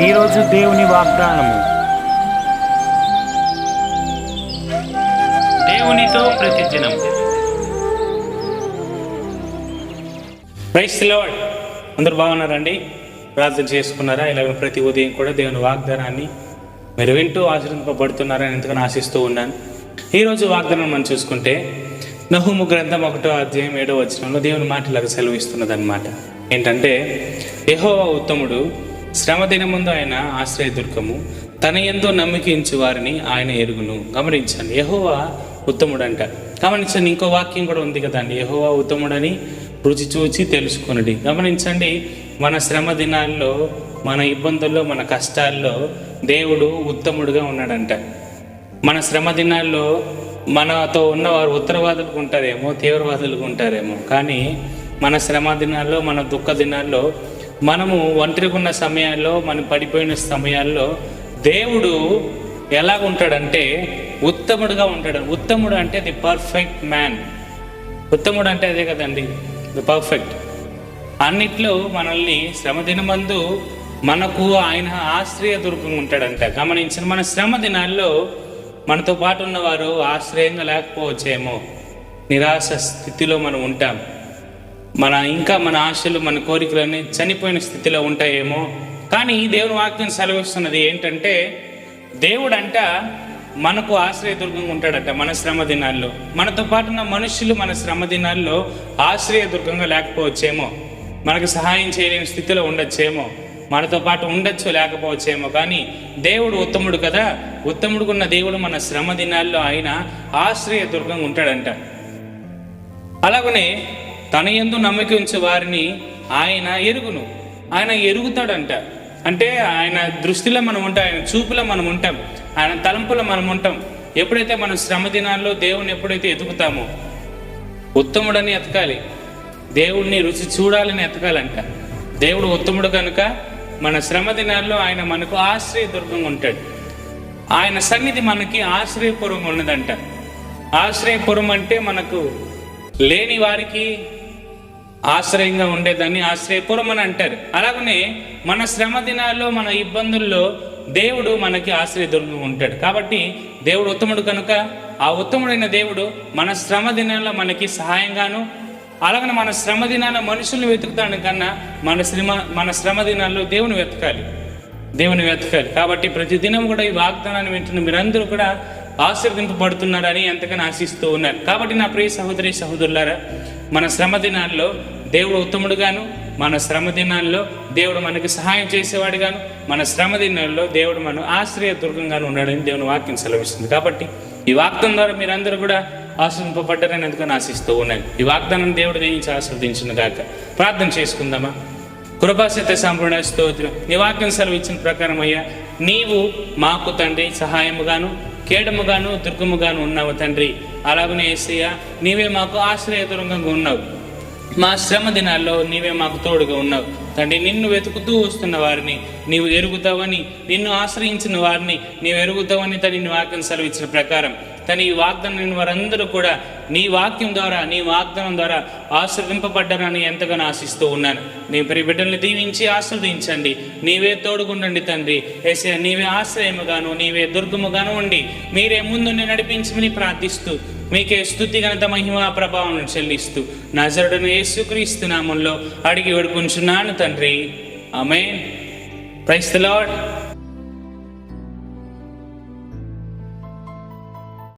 ఈరోజు దేవుని వాగ్దానము. దేవునితో ప్రతిదినం. Praise Lord. అందరు బాగున్నారండి? ప్రార్థన చేసుకున్నారా? ఇలాగ ప్రతి ఉదయం కూడా దేవుని వాగ్దానాన్ని మీరు వింటూ ఆచరింపబడుతున్నారని ఎంతగానో ఆశిస్తూ ఉన్నాను. ఈరోజు వాగ్దానం మనం చూసుకుంటే నహుము గ్రంథం ఒకటో అధ్యాయం ఏడో వచనంలో దేవుని మాట ఇలాగ సెలవు అనమాట ఏంటంటే యెహోవా ఉత్తముడు శ్రమ దినముందు ఆయన ఆశ్రయదుర్గము తన ఎంతో నమ్మికించు వారిని ఆయన ఎరుగును. గమనించండి యహోవా ఉత్తముడు అంట గమనించండి ఇంకో వాక్యం కూడా ఉంది కదండి యహోవా ఉత్తముడని రుచి చూచి తెలుసుకునడి. గమనించండి మన శ్రమ దినాల్లో మన ఇబ్బందుల్లో మన కష్టాల్లో దేవుడు ఉత్తముడుగా ఉన్నాడంట. మన శ్రమ దినాల్లో మనతో ఉన్నవారు ఉత్తరవాదులకు ఉంటారేమో తీవ్రవాదులకు ఉంటారేమో. కానీ మన శ్రమ దినాల్లో మన దుఃఖ దినాల్లో మనము ఒంటరిగా ఉన్న సమయాల్లో మనం పడిపోయిన సమయాల్లో దేవుడు ఎలాగ ఉంటాడంటే ఉత్తముడుగా ఉంటాడు. ఉత్తముడు అంటే ది పర్ఫెక్ట్ మ్యాన్. ఉత్తముడు అంటే అదే కదండి ది పర్ఫెక్ట్. అన్నిట్లో మనల్ని శ్రమ దినమందు మనకు ఆయన ఆశ్రయ దుర్గం ఉంటాడంట. గమనించిన మన శ్రమ దినాల్లో మనతో పాటు ఉన్నవారు ఆశ్రయంగా లేకపోవచ్చేమో. నిరాశ స్థితిలో మనం ఉంటాం. మన ఇంకా మన ఆశలు మన కోరికలన్నీ చనిపోయిన స్థితిలో ఉంటాయేమో. కానీ దేవుని వాక్యం సెలవిస్తున్నది ఏంటంటే దేవుడంట మనకు ఆశ్రయదుర్గంగా ఉంటాడట మన శ్రమ దినాల్లో. మనతో పాటు ఉన్న మనుషులు మన శ్రమ దినాల్లో ఆశ్రయదుర్గంగా లేకపోవచ్చేమో. మనకు సహాయం చేయలేని స్థితిలో ఉండొచ్చేమో. మనతో పాటు ఉండొచ్చు లేకపోవచ్చేమో. కానీ దేవుడు ఉత్తముడు కదా. ఉత్తముడుకున్న దేవుడు మన శ్రమ దినాల్లో ఆయన ఆశ్రయదుర్గంగా ఉంటాడంట. అలాగనే తన ఎందు నమ్మకం ఉంచే వారిని ఆయన ఎరుగును. ఆయన ఎరుగుతాడంట. అంటే ఆయన దృష్టిలో మనం ఉంటాం ఆయన చూపులో మనం ఉంటాం ఆయన తలంపులో మనం ఉంటాం. ఎప్పుడైతే మనం శ్రమ దినాల్లో దేవుని ఎప్పుడైతే ఎదుగుతామో ఉత్తముడని ఎతకాలి. దేవుడిని రుచి చూడాలని ఎతకాలంట. దేవుడు ఉత్తముడు కనుక మన శ్రమ దినాల్లో ఆయన మనకు ఆశ్రయదుర్గంగా ఉంటాడు. ఆయన సన్నిధి మనకి ఆశ్రయపురం ఉన్నదంట. ఆశ్రయపురం అంటే మనకు లేని వారికి ఆశ్రయంగా ఉండేదాన్ని ఆశ్రయపురం అని అంటారు. అలాగనే మన శ్రమ దినాల్లో మన ఇబ్బందుల్లో దేవుడు మనకి ఆశ్రయదుర్గం ఉంటాడు. కాబట్టి దేవుడు ఉత్తముడు కనుక ఆ ఉత్తముడైన దేవుడు మన శ్రమ దినాల్లో మనకి సహాయంగాను అలాగనే మన శ్రమ దినాల మనుషుల్ని వెతుకుతాడు కన్నా మన శ్రమ మన శ్రమ దినాల్లో దేవుని వెతకాలి. దేవుని వెతకాలి. కాబట్టి ప్రతి దినం కూడా ఈ వాగ్దానాన్ని వింటున్న మీరందరూ కూడా ఆశీర్దింపబడుతున్నారని ఎంతగానో ఆశిస్తూ ఉన్నారు. కాబట్టి నా ప్రియ సహోదరి సహోదరులారా మన శ్రమ దినాల్లో దేవుడు ఉత్తముడుగాను మన శ్రమ దినాల్లో దేవుడు మనకి సహాయం చేసేవాడుగాను మన శ్రమ దినాల్లో దేవుడు మన ఆశ్రయ దుర్గంగాను ఉన్నాడని దేవుని వాక్యం సెలవిస్తుంది. కాబట్టి ఈ వాగ్దానం ద్వారా మీరందరూ కూడా ఆశ్రయింపబడ్డారని ఎందుకని ఆశిస్తూ ఉన్నాను. ఈ వాగ్దానం దేవుడు దీనికి ఆశ్రవదించిన గాక. ప్రార్థన చేసుకుందామా? కృపాసత సంపూర్ణ స్తోత్రం. నీ వాక్యం సెలవు ఇచ్చిన ప్రకారం అయ్యా నీవు మాకు తండ్రి సహాయముగాను కేడముగాను దుర్గముగాను ఉన్నావు తండ్రి. అలాగనే ఏసయ్య నీవే మాకు ఆశ్రయదురంగా ఉన్నావు. మా శ్రమ దినాల్లో నీవే మాకు తోడుగా ఉన్నావు. తండ్రి నిన్ను వెతుకుతూ వస్తున్న వారిని నీవు ఎరుగుతావని నిన్ను ఆశ్రయించిన వారిని నీవు ఎరుగుతావని తని వాక్యం సెలవిచ్చిన ప్రకారం తన ఈ వాగ్దానం వారందరూ కూడా నీ వాక్యం ద్వారా నీ వాగ్దానం ద్వారా ఆశ్రదింపబడ్డారని ఎంతగానో ఆశిస్తూ ఉన్నాను నీ ప్రి బిడ్డల్ని దీవించి ఆశ్రదించండి నీవే తోడుగుండండి తండ్రి. ఏసే నీవే ఆశ్రయముగాను నీవే దుర్గముగాను ఉండి మీరే ముందు నడిపించమని ప్రార్థిస్తూ మీకే స్థుతి ఘనత మహిమ ప్రభావం చెల్లిస్తూ నజరుడను యేసుక్రీస్తు నామంలో అడిగి వేడుకుంటున్నాను తండ్రి. ఆమె ప్రైస్ ద లాడ్